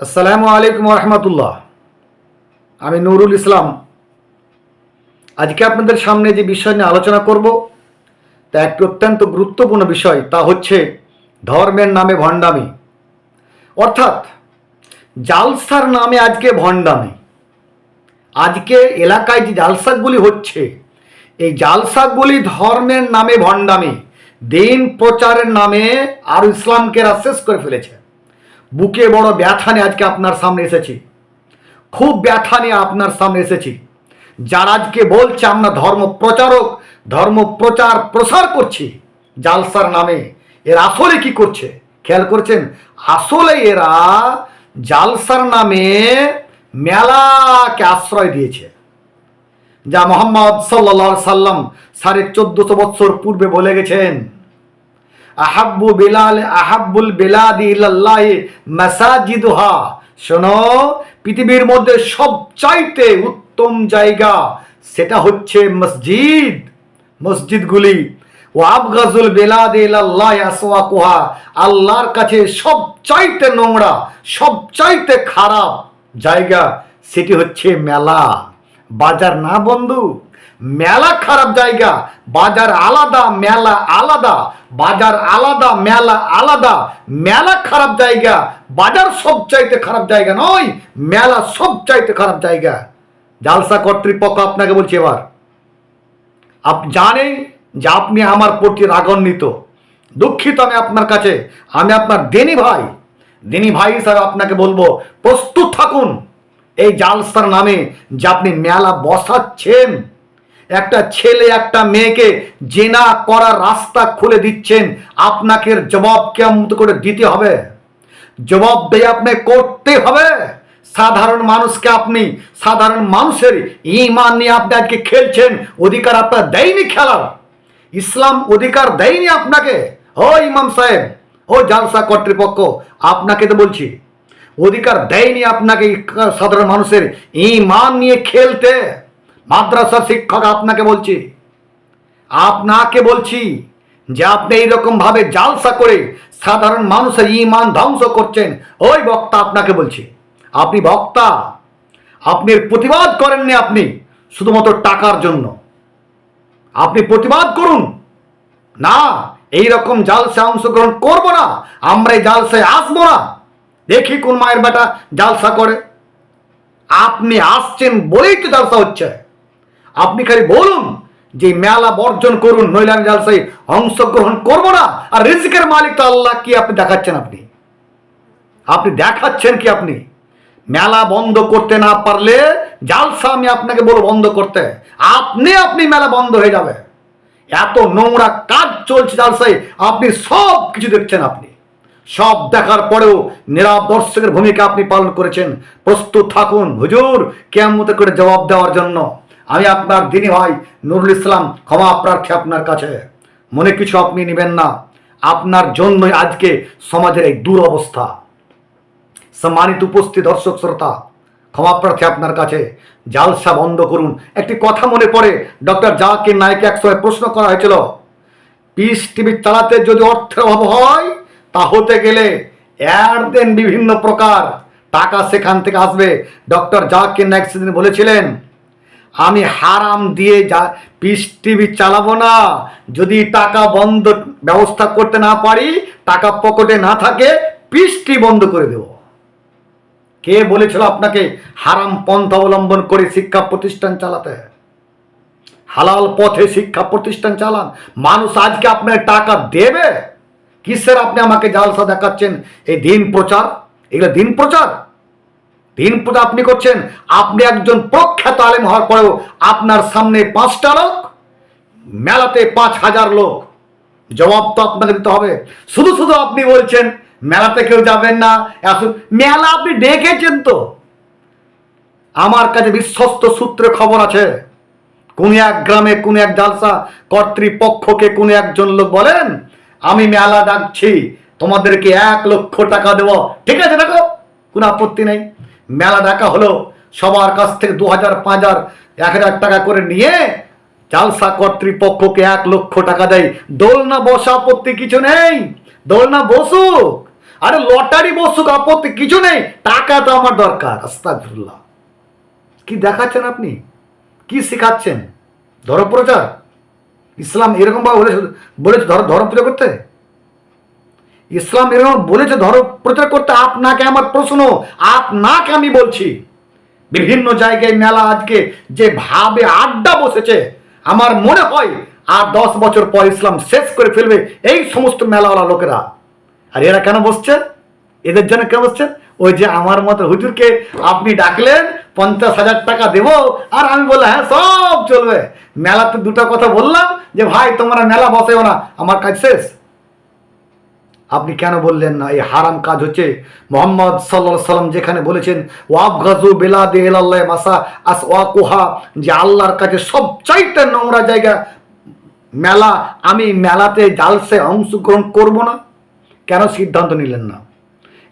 আসসালামু আলাইকুম রহমতুল্লাহ আমি নুরুল ইসলাম। আজকে আপনাদের সামনে যে বিষয় নিয়ে আলোচনা করব, তা একটি অত্যন্ত গুরুত্বপূর্ণ বিষয়, তা হচ্ছে ধর্মের নামে ভণ্ডামি। অর্থাৎ জালসার নামে আজকে ভণ্ডামি। আজকে এলাকায় যে জালসাগুলি হচ্ছে, এই জালসাগুলি ধর্মের নামে ভণ্ডামি। দিন প্রচারের নামে আর ইসলামকে শেষ করে ফেলেছে। বুকে বড় ব্যথা নিয়ে আজকে আপনার সামনে এসেছি। খুব ব্যথা নিয়ে আপনার সামনে এসেছি। যারা আজকে বলছে, আমরা ধর্ম প্রচারক, ধর্ম প্রচার প্রসার করছি। জালসার নামে। এরা আসলে কি করছে? খেয়াল করছেন? আসলে এরা জালসার নামে মেলাকে আশ্রয় দিয়েছে। যা মোহাম্মদ সাল্লা সাল্লাম সাড়ে চোদ্দশো বৎসর পূর্বে বলে গেছেন। আহাব্বু বেলাল, আহাব্বুল বেলাদি ইল্লাল্লাহ মাসাজিদুহা। শোনো, পৃথিবীর মধ্যে সবচাইতে উত্তম জায়গা সেটা হচ্ছে মসজিদ। মসজিদগুলি ও আবগাজুল বেলাদ ইল্লাল্লাহ আসওয়াকুহা, আল্লাহর কাছে সবচাইতে নোংরা, সবচাইতে খারাপ জায়গা সেটি হচ্ছে মেলা। বাজার না বন্ধু মেলা খারাপ জায়গা, বাজার আলাদা, মেলা আলাদা, বাজার আলাদা, মেলা আলাদা, মেলা খারাপ জায়গা, বাজার সব চাইতে খারাপ জায়গা নয়, মেলা সব চাইতে খারাপ জায়গা। জালসা কর্তৃপক্ষ আপনাকে বলছি এবার। আপনি জানেন যে আপনি আমার প্রতি রাগান্বিত। দুঃখিত আমি আপনার কাছে। আমি আপনার দেনি ভাই। দেনি ভাই হিসাবে আপনাকে বলব, প্রস্তুত থাকুন। এই জালসার নামে যে আপনি মেলা বসাচ্ছেন। একটা ছেলে, একটা মেয়েকে জেনা করার রাস্তা খুলে দিচ্ছেন। আপনাকে জবাব কেমন করে দিতে হবে? জবাব দিয়ে আপনি করতে হবে। সাধারণ মানুষকে আপনি, সাধারণ মানুষের ইমান নিয়ে আপনি আজকে খেলছেন, অধিকার আপনার দেয়নি খেলার। ইসলাম অধিকার দেয়নি আপনাকে। ও ইমাম সাহেব, ও জালসা কর্তৃপক্ষ, আপনাকে তো বলছি, অধিকার দেয়নি আপনাকে সাধারণ মানুষের ইমান নিয়ে খেলতে। মাদ্রাসার শিক্ষক আপনাকে বলছি। আপনাকে বলছি যে আপনি এইরকম ভাবে জালসা করে সাধারণ মানুষের ইমান ধ্বংস করছেন, ওই বক্তা আপনাকে বলছি। আপনি বক্তা, আপনি প্রতিবাদ করেননি আপনি শুধুমাত্র টাকার জন্য। আপনি প্রতিবাদ করুন। না এই রকম জালসা অংশগ্রহণ করব না, আমরা এই জালসায় আসব না। দেখি কোন মায়ের বেটা জালসা করে। আপনি আসছেন বলেই তো জালসা হচ্ছে। আপনি খালি বলুন যে মেলা বর্জন করুন নৈলান আমি জালসায় অংশগ্রহণ করব না। আর রিজিকের মালিক তো আল্লাহ, কি আপনি দেখাচ্ছেন আপনি? আপনি দেখাচ্ছেন কি আপনি? মেলা বন্ধ করতে না পারলে জালসা আমি আপনাকে বলব বন্ধ করতে। আপনি আপনি মেলা বন্ধ হয়ে যাবে। এত নোংরা কাজ চলছে জালসায়, আপনি সব কিছু দেখছেন আপনি। সব দেখার পরেও নীরব দর্শকের ভূমিকা আপনি পালন করেছেন। প্রস্তুত থাকুন হুজুর কেমন করে জবাব দেওয়ার জন্য। আমি আপনার দিনী ভাই, নুরুল ইসলাম, ক্ষমা প্রার্থী আপনার কাছে। মনে কিছু আপনি নেবেন না। আপনার জন্যই আজকে সমাজের এই দুরবস্থা। সম্মানিত উপস্থিত দর্শক শ্রোতা, ক্ষমা প্রার্থী আপনার কাছে। জালসা বন্ধ করুন। একটি কথা মনে পড়ে, ডক্টর জাকির এক সময় প্রশ্ন করা হয়েছিল, পিস টিভি চালাতে যদি অর্থের অভাব হয়, তা হতে গেলে অ্যাড দেন বিভিন্ন প্রকার। টাকা সেখান থেকে আসবে। ডক্টর জাকির নায়ক সেদিন বলেছিলেন আমি হারাম দিয়ে যা পিস টিভি চালাবো না। যদি টাকা বন্ধ ব্যবস্থা করতে না পারি, টাকা পকেটে না থাকে, পিস টিভি বন্ধ করে দেবো। কে বলেছিল আপনাকে হারাম পন্থা অবলম্বন করে শিক্ষা প্রতিষ্ঠান চালাতে? হালাল পথে শিক্ষা প্রতিষ্ঠান চালান। মানুষ আজকে আপনার টাকা দেবে? কিসের আপনি আমাকে জালসা দেখাচ্ছেন? এই দিন প্রচার? এগুলো দিন প্রচার? দিন প্রচার আপনি করছেন, আপনি একজন প্রখ্যাত আলেম হওয়ার পরেও আপনার সামনে পাঁচটা লোক, মেলাতে পাঁচ হাজার লোক। জবাব তো আপনাকে দিতে হবে। শুধু শুধু আপনি বলছেন, মেলাতে কেউ যাবেন না। আসুন, মেলা আপনি ডেকেছেন তো। আমার কাছে বিশ্বস্ত সূত্রে খবর আছে। কোন এক গ্রামে, কোন এক জালসা কর্তৃপক্ষকে কোন একজন লোক বলেন, আমি মেলা ডাকছি, তোমাদেরকে এক লক্ষ টাকা দেব। ঠিক আছে, দেখো, কোনো আপত্তি নেই। মেলা ডাকা হলো। সবার কাছ থেকে দু হাজার, পাঁচ হাজার, এক হাজার টাকা করে নিয়ে জালসা কর্তৃপক্ষকে এক লক্ষ টাকা দেয়। দোলনা বসা আপত্তি কিছু নেই। দোলনা বসুক। আরে লটারি বসুক, আপত্তি কিছু নেই। টাকা তো আমার দরকার, আস্তাগফিরুল্লাহ। কি দেখাচ্ছেন আপনি? কি শেখাচ্ছেন? ধর্ম প্রচার ইসলাম এরকম ভাবে বলেছে বলেছে ধর ধর্ম প্রচার করতে? ইসলাম এরকম বলেছে ধর্ম প্রচার করতে আপনাকে আমার প্রশ্ন, আপনাকে আমি বলছি। বিভিন্ন জায়গায় মেলা আজকে যে ভাবে আড্ডা বসেছে, আমার মনে হয় আর দশ বছর পর ইসলাম শেষ করে ফেলবে এই সমস্ত মেলাওয়ালা লোকেরা। আর এরা কেন বসছে? এদের জন্য কেন বসছে? ওই যে আমার মতো হুজুরকে আপনি ডাকলেন, পঞ্চাশ হাজার টাকা দেবো, আর আমি বললাম হ্যাঁ সব চলবে। মেলাতে দুটো কথা বললাম, যে, ভাই, তোমরা মেলা বসেও না, আমার কাজ শেষ। আপনি কেন বললেন না? এই হারাম কাজ হচ্ছে মোহাম্মদ সাল্লা সাল্লাম যেখানে বলেছেন ওয়াব গাজু বেলা দে আল্লাহ মাসা আস ওয়া কুহা যে আল্লাহর কাছে সবচাইতে নোংরা জায়গা মেলা, আমি মেলাতে জালসে অংশগ্রহণ করব না? কেন সিদ্ধান্ত নিলেন না?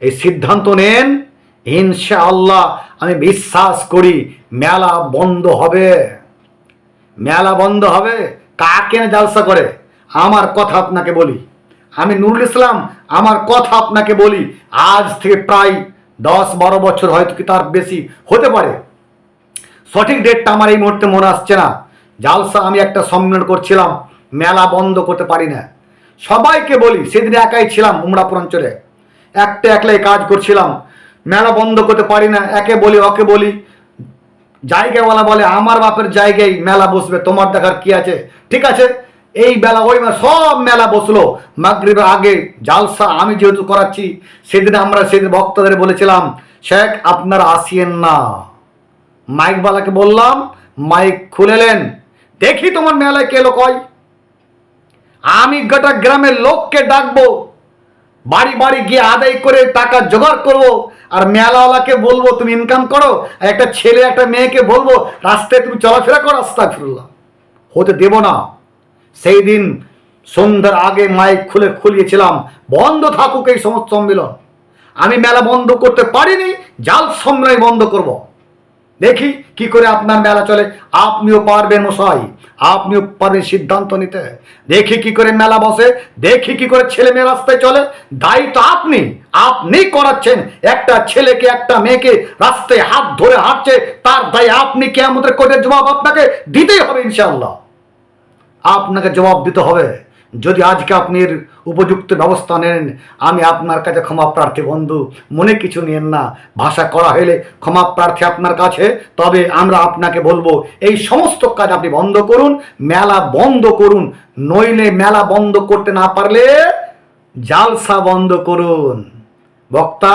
এই সিদ্ধান্ত নেন, ইনশাআল্লাহ আমি বিশ্বাস করি মেলা বন্ধ হবে। মেলা বন্ধ হবে? কাকে জালসা করে? আমার কথা আপনাকে বলি। আমি নুরুল ইসলাম, আমার কথা আপনাকে বলি, আজ থেকে প্রায় দশ বারো বছর হয়তো কি তার বেশি হতে পারে। সঠিক ডেটটা আমার এই মুহূর্তে মনে আসছে না। জালসা আমি একটা সম্মেলন করছিলাম, মেলা বন্ধ করতে পারি না। সবাইকে বলি, সেদিন একাই ছিলাম উমরাপুর অঞ্চলে। একটা একলাই কাজ করছিলাম, মেলা বন্ধ করতে পারি না। একে বলি, ওকে বলি, জায়গাওয়ালা বলে, আমার বাপের জায়গায় মেলা বসবে, তোমার দেখার কি আছে? ঠিক আছে? এই বেলা ওই মেলা, সব মেলা বসল। মাগরিবের আগে জালসা আমি যেহেতু করাচ্ছি, সেদিন আমরা সেদিন ভক্তদের বলেছিলাম, শেখ, আপনারা আসিয়েন না। মাইকবালাকে বললাম, মাইক খুলেলেন, দেখি তোমার মেলায় কে লোক হয়। আমি গোটা গ্রামের লোককে ডাকবো, বাড়ি বাড়ি গিয়ে আদায় করে টাকা জোগাড় করব, আর মেলাওয়ালাকে বলব, তুমি ইনকাম করো, আর একটা ছেলে, একটা মেয়েকে বলব, রাস্তায় তুমি চলাফেরা করো আস্তা ফিরুল্লাহ হতে দেব না। সেই দিন সন্ধ্যার আগে মাইক খুলে খুলিয়েছিলাম, বন্ধ থাকুক এই সমস্ত সম্মেলন। আমি মেলা বন্ধ করতে পারিনি, জাল সম্মেলন বন্ধ করব। দেখি কি করে আপনার মেলা চলে। আপনিও পারবেন মশাই, আপনিও পারবেন সিদ্ধান্ত নিতে। দেখি কি করে মেলা বসে, দেখি কি করে ছেলে মেয়ে রাস্তায় চলে। দায়িত্ব আপনি আপনি করাচ্ছেন। একটা ছেলেকে, একটা মেয়েকে রাস্তায় হাত ধরে হাঁটছে, তার দায় আপনি কে আমাদের কোর্টের জবাব আপনাকে দিতেই হবে ইনশাল্লাহ আপনাকে জবাব দিতে হবে। যদি আজকে আপনি উপযুক্ত ব্যবস্থা নেন, আমি আপনার কাছে ক্ষমা প্রার্থী বন্ধু, মনে কিছু নিয়েন না। ভাষা করা হলে ক্ষমা প্রার্থী আপনার কাছে, তবে আমরা আপনাকে বলব, এই সমস্ত কাজ আপনি বন্ধ করুন, মেলা বন্ধ করুন। নইলে মেলা বন্ধ করতে না পারলে জালসা বন্ধ করুন। বক্তা,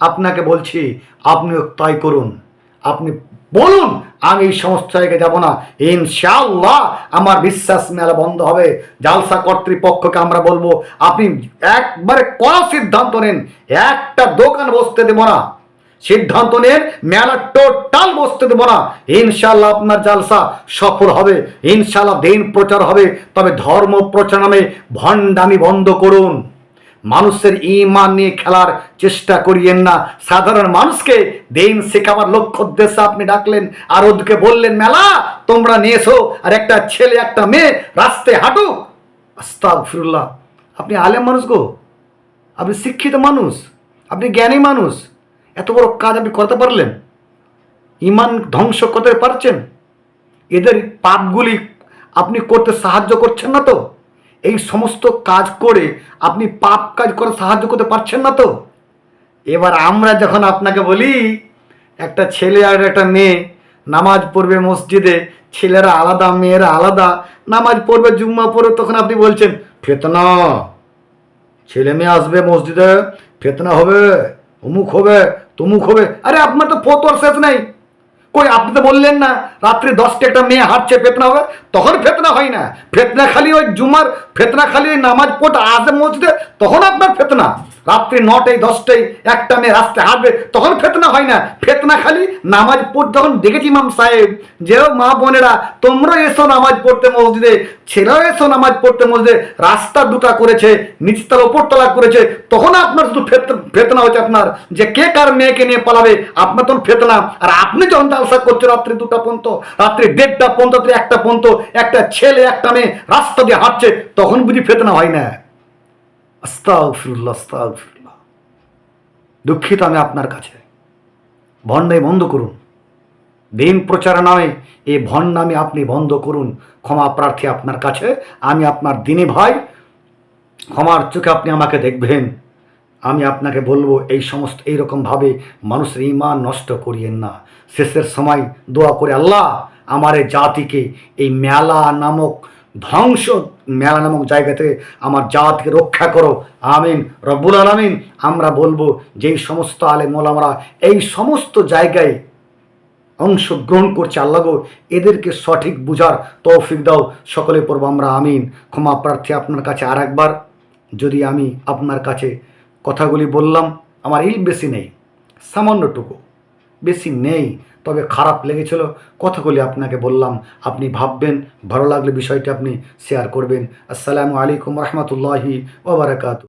আপনাকে বলছি, আপনিও তাই করুন। আপনি বলুন, আমি এই সমস্ত জায়গায় যাব না। ইনশাল্লাহ আমার বিশ্বাস মেলা বন্ধ হবে। জালসা কর্তৃপক্ষকে আমরা বলব, আপনি একবারে কড়া সিদ্ধান্ত নেন। একটা দোকান বসতে দেব না। সিদ্ধান্ত নেন, মেলা টোটাল বসতে দেবো না। ইনশাল্লাহ আপনার জালসা সফল হবে। ইনশাল্লাহ দিন প্রচার হবে। তবে ধর্ম প্রচার নামে ভণ্ডামি বন্ধ করুন। মানুষের ইমান নিয়ে খেলার চেষ্টা করিয়েন না। সাধারণ মানুষকে দিন শেখাবার লক্ষ্য উদ্দেশ্যে আপনি ডাকলেন আর ওদেরকে বললেন, মেলা, তোমরা নিয়ে এসো আর একটা ছেলে, একটা মেয়ে রাস্তায় হাঁটুক। আস্তাক ফিরুল্লাহ আপনি আলেম মানুষ গো। আপনি শিক্ষিত মানুষ। আপনি জ্ঞানী মানুষ। এত বড় কাজ আপনি করতে পারলেন। ইমান ধ্বংস করতে পারছেন। এদের পাপগুলি আপনি করতে সাহায্য করছেন না তো? এই সমস্ত কাজ করে আপনি পাপ কাজ করে সাহায্য করতে পারছেন না তো? এবার আমরা যখন আপনাকে বলি, একটা ছেলে আর একটা মেয়ে, নামাজ পড়বে মসজিদে, ছেলেরা আলাদা, মেয়েরা আলাদা, নামাজ পড়বে, জুম্মা পড়বে, তখন আপনি বলছেন, ফেতনা, ছেলে মেয়ে আসবে মসজিদে, ফেতনা হবে, অমুক হবে, তমুক হবে। আরে আপনার তো ফতোয়ার শেষ নাই। কই, আপনি তো বললেন না, রাত্রি দশটা একটা মেয়ে হাঁটছে, ফেতনা হবে, তখন ফেতনা হয় না। ফেতনা খালি ওই জুমার, ফেতনা খালি ওই নামাজ পোট আসে মসজিদে, তখন আপনার ফেতনা। রাত্রি নটায়, দশটায় একটা মেয়ে রাস্তায় হাঁটবে, তখন ফেতনা হয় না। ফেতনা খালি নামাজ পড়তে তখন দেখেছি ইমাম সাহেব যেও মা বোনেরা তোমরা এসো নামাজ পড়তে মসজিদে, ছেলেও এসো নামাজ পড়তে মসজিদে, রাস্তা দুটা করেছে নিচতলা ওপরতলা করেছে, তখন আপনার শুধু ফেত- ফেতনা হচ্ছে আপনার, যে কে কার মেয়েকে নিয়ে পালাবে, আপনার তখন ফেতনা। আর আপনি যখন জালসা করছে রাত্রি দুটা পর্যন্ত, রাত্রি দেড়টা পর্যন্ত একটা পর্যন্ত, একটা ছেলে, একটা মেয়ে রাস্তা দিয়ে হাঁটছে, তখন বুঝি ফেতনা হয় না। আস্তাগফিরুল্লাহ আস্তাগফিরুল্লাহ। দুঃখিত আমি আপনার কাছে। ভণ্ডাই বন্ধ করুন। দিন প্রচার নামে এই ভণ্ডামি আপনি বন্ধ করুন। ক্ষমা প্রার্থী আপনার কাছে। আমি আপনার দিনে ভাই। ক্ষমার চোখে আপনি আমাকে দেখবেন। আমি আপনাকে বলব, এই সমস্ত এইরকমভাবে মানুষের ইমান নষ্ট করিয়েন না। শেষের সময় দোয়া করে, আল্লাহ, আমার জাতিকে এই মেলা নামক ধ্বংস মেলা নামক জায়গাতে আমার জাতিকে রক্ষা করো। আমিন। রব্বুল আলমিন। আমরা বলব যেই সমস্ত আলে মোলামরা এই সমস্ত জায়গায় অংশগ্রহণ করছে আল্লাহ এদেরকে সঠিক বুঝার তৌফিক দাও। সকলে পড়ব আমরা আমিন। ক্ষমা প্রার্থী আপনার কাছে আর একবার যদি আমি আপনার কাছে কথাগুলি বললাম, আমার ইল বেশি নেই, সামান্যটুকু। বেশি নেই, তবে খারাপ লেগেছিল। কথাগুলি আপনাকে বললাম, আপনি ভাববেন, ভালো লাগলে বিষয়টি আপনি শেয়ার করবেন। আসসালামু আলাইকুম রহমতুল্লাহি ওবরাকাতু